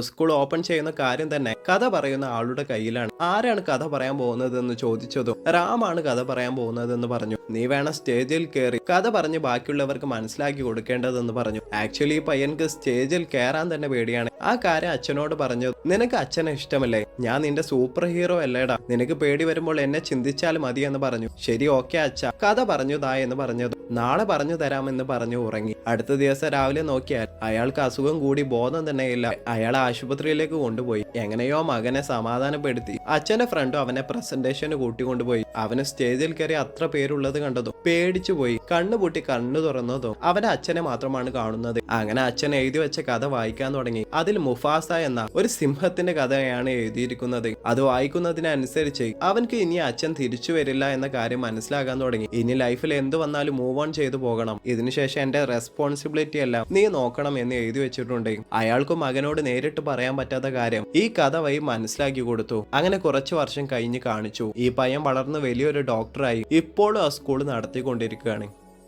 School open ചെയ്യുന്ന കാര്യം തന്നെ കഥ പറയുന്ന ആളുടെ കയ്യിലാണ്. ആരാണ് കഥ പറയാൻ പോകുന്നത് എന്ന് ചോദിച്ചതും റാമാണ് കഥ പറയാൻ പോകുന്നത് എന്ന് പറഞ്ഞു. നീ വേണം സ്റ്റേജിൽ കയറി കഥ പറഞ്ഞ് ബാക്കിയുള്ളവർക്ക് മനസ്സിലാക്കി കൊടുക്കേണ്ടതെന്ന് പറഞ്ഞു. ആക്ച്വലി ഈ പയ്യൻക്ക് സ്റ്റേജിൽ കയറാൻ തന്നെ പേടിയാണ്. ആ കാര്യം അച്ഛനോട് പറഞ്ഞു. നിനക്ക് അച്ഛനെ ഇഷ്ടമല്ലേ? ഞാൻ നിന്റെ സൂപ്പർ ഹീറോ അല്ലേടാ. നിനക്ക് പേടി വരുമ്പോൾ എന്നെ ചിന്തിച്ചാൽ മതി എന്ന് പറഞ്ഞു. ശരി ഓക്കെ അച്ഛ. കഥ പറഞ്ഞു താ എന്ന് പറഞ്ഞത് നാളെ പറഞ്ഞു തരാമെന്ന് പറഞ്ഞു ഉറങ്ങി. അടുത്ത ദിവസം രാവിലെ നോക്കിയാൽ അയാൾക്ക് അസുഖം കൂടി ബോധം തന്നെ ഇല്ല അയാൾ ആശുപത്രിയിലേക്ക് കൊണ്ടുപോയി. എങ്ങനെയോ മകനെ സമാധാനപ്പെടുത്തി. അച്ഛന്റെ ഫ്രണ്ടും അവനെ പ്രസന്റേഷന് കൂട്ടിക്കൊണ്ടുപോയി. അവന് സ്റ്റേജിൽ കയറി അത്ര പേരുള്ളത് കണ്ടതും പേടിച്ചു പോയി. കണ്ണു പൂട്ടി കണ്ണു തുറന്നതും അവന്റെ അച്ഛനെ മാത്രമാണ് കാണുന്നത്. അങ്ങനെ അച്ഛൻ എഴുതി വെച്ച കഥ വായിക്കാൻ തുടങ്ങി. അതിൽ മുഫാസ എന്ന ഒരു സിംഹത്തിന്റെ കഥയാണ് എഴുതിയിരിക്കുന്നത്. അത് വായിക്കുന്നതിനനുസരിച്ച് അവൻക്ക് ഇനി അച്ഛൻ തിരിച്ചു വരില്ല എന്ന കാര്യം മനസ്സിലാക്കാൻ തുടങ്ങി. ഇനി ലൈഫിൽ എന്ത് വന്നാലും മൂവ് ഓൺ ചെയ്തു പോകണം. ഇതിനുശേഷം എന്റെ റെസ്പോൺസിബിലിറ്റി അല്ല നീ നോക്കണം എന്ന് എഴുതി വെച്ചിട്ടുണ്ട്. അയാൾക്ക് മകനോട് നേരിട്ട് പറയാൻ പറ്റാത്ത കാര്യം ഈ കഥ വൈ മനസ്സിലാക്കി കൊടുത്തു. അങ്ങനെ കുറച്ചു വർഷം കഴിഞ്ഞ് കാണിച്ചു. ഈ പയ്യൻ വളർന്ന് വലിയൊരു ഡോക്ടറായി ഇപ്പോഴും ആ സ്കൂൾ നടത്തിക്കൊണ്ടിരിക്കുകയാണ്.